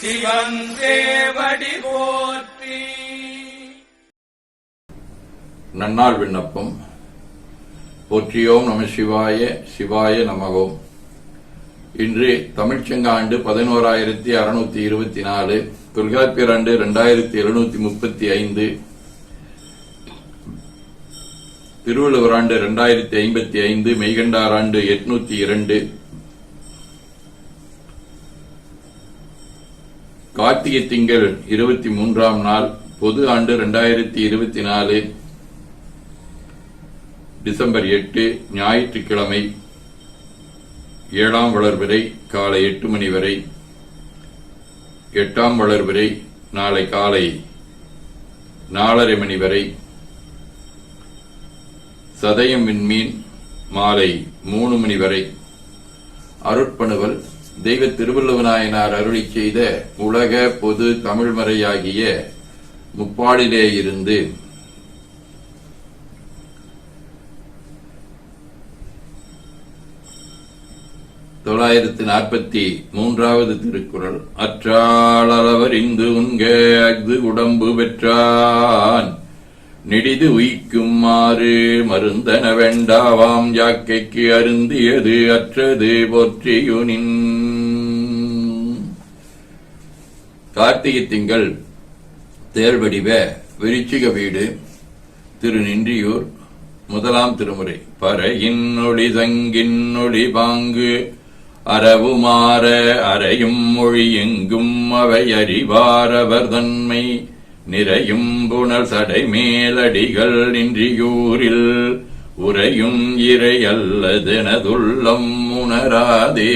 சிவன் சேவடி போற்றி. நன்னாள் விண்ணப்பம். போற்றியோம் நம சிவாய சிவாய நமகோம். இன்று தமிழ்ச்செங்காண்டு பதினோராயிரத்தி அறுநூத்தி இருபத்தி நாலு தொல்காப்பியராண்டு இரண்டாயிரத்தி எழுநூத்தி முப்பத்தி ஐந்து திருவள்ளுவர் ஆண்டு இரண்டாயிரத்தி ஐம்பத்தி ஐந்து மெய்கண்டார் ஆண்டு எட்நூத்தி இரண்டு கார்த்திகை திங்கள் இருபத்தி மூன்றாம் நாள் பொது ஆண்டு இரண்டாயிரத்தி இருபத்தி நாலு டிசம்பர் எட்டு ஞாயிற்றுக்கிழமை ஏழாம் வளர்பிறை காலை எட்டு மணி வரை எட்டாம் வளர்பிறை நாளை காலை நாலரை மணி வரை சதயம் விண்மீன் மாலை மூணு மணி வரை அருட்பணுவல் தெய்வ திருவள்ளுவநாயனார் அருளி செய்த உலக பொது தமிழ்மறையாகிய முப்பாடிலே இருந்து. தொள்ளாயிரத்தி நாற்பத்தி மூன்றாவது திருக்குறள். அற்றாளவர் இந்து உண்க அஃது உடம்பு பெற்றான். நெடிது உயிக்குமாறு மருந்தன வேண்டாவாம் யாக்கைக்கு அருந்தியது அற்றது போற்றியுனின் கார்த்திகை திங்கள் தேர்வடிவ விருச்சிக வீடு திரு நின்றியூர் முதலாம் திருமுறை பறையின் ஒளி தங்கின் ஒளி பாங்கு அறவுமாற அறையும் மொழி எங்கும் அவை அறிவாரவர் தன்மை. நிறையும் புனல் சடை மேலடிகள் நின்றியூரில் உறையும் இறை அல்லதெனதுள்ளம் உணராதே.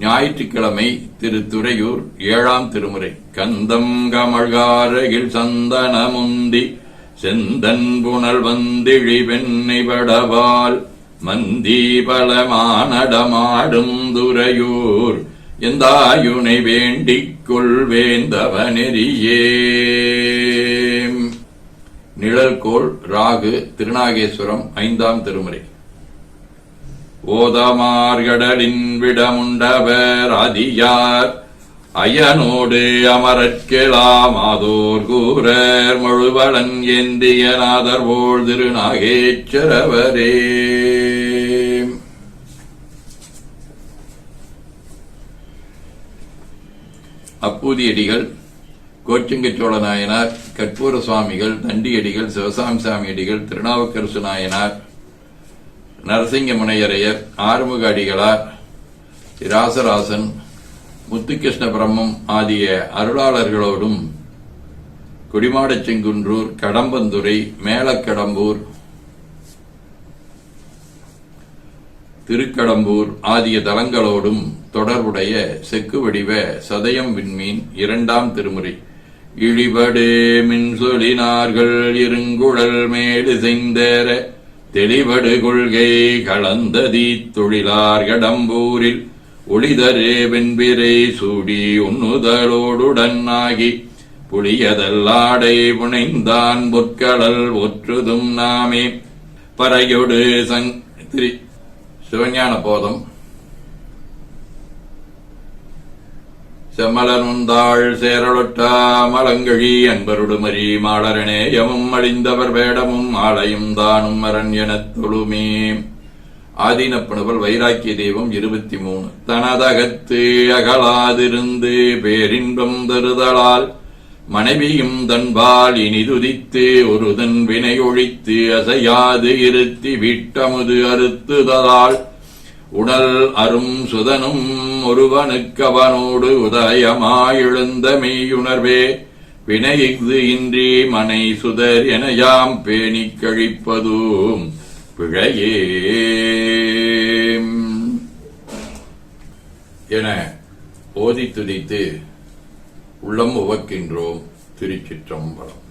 ஞாயிற்றுக்கிழமை திருத்துறையூர் ஏழாம் திருமுறை. கந்தம் கமழ்காரகில் சந்தனமுந்தி செந்தன் புனல் வந்திழி வெண்ணை படவால் மந்தி பலமானடமாடும் துறையூர் எந்தாயுனை வேண்டிக் கொள்வேந்தவனெறியே நிழல்கோள் ராகு திருநாகேஸ்வரம் ஐந்தாம் திருமுறை. ஓதமார்கடலின் விடமுண்டவர் அதியார் அயனோடு அமரற்கெலாம் ஆதோர் கூரர் முழுவலன் ஏந்திய நாதர் போல் திருநாகேச்சரவரே. அப்பூதியடிகள் கோச்சிங்கச்சோழ நாயனார் கற்பூர சுவாமிகள் தண்டியடிகள் சிவசாமிசாமி அடிகள் திருநாவுக்கரசு நாயனார் நரசிங்க முனையரையர் ஆறுமுக அடிகளார் ராசராசன் முத்துகிருஷ்ண பிரம்மம் ஆகிய அருளாளர்களோடும் குடிமாடச்செங்குன்றூர் கடம்பந்துறை மேலக்கடம்பூர் திருக்கடம்பூர் ஆகிய தலங்களோடும் தொடர்புடைய செக்கு வடிவ சதயம் விண்மீன் இரண்டாம் திருமுறை. இழிபடே மின்சொலினார்கள் இருங்குழல் மேடு செய்தேற தெளிபடு கொள்கை கலந்ததி தொழிலார் கடம்பூரில் ஒளிதரே வெண்பிரை சூடி உண்ணுதலோடுடன் ஆகி புளியதல்லாடை புனைந்தான் பொற்களல் ஒற்றுதும் நாமே. பறையொடு சங் திரி சிவஞான போதம் செம்மலனுந்தாள் சேரலொட்டா மலங்கழி அன்பருடுமரி மாளரணேயமும் அழிந்தவர் வேடமும் ஆலயம் தானும் மரன் எனத் தொழுமே. ஆதீனப்பணுவல் வைராக்கிய தெய்வம் இருபத்தி மூணு. தனதகத்து அகலாதிருந்து பேரின்பம் தருதலால் மனைவியும் தன்பால் இனிதுதித்து ஒருதன் வினை ஒழித்து அசையாது இருத்தி விட்டமுது அறுத்துதலால். உடல் அரும் சுதனும் ஒருவனுக்கவனோடு உதயமாயெழுந்த மெய்யுணர்வே. வினையிது இன்றி மனை சுதர் என யாம் பேணி கழிப்பதும் பிழையே. என ஓதி துதித்து உள்ளம் உவக்கின்றோம். 드립 10점 바랍니다.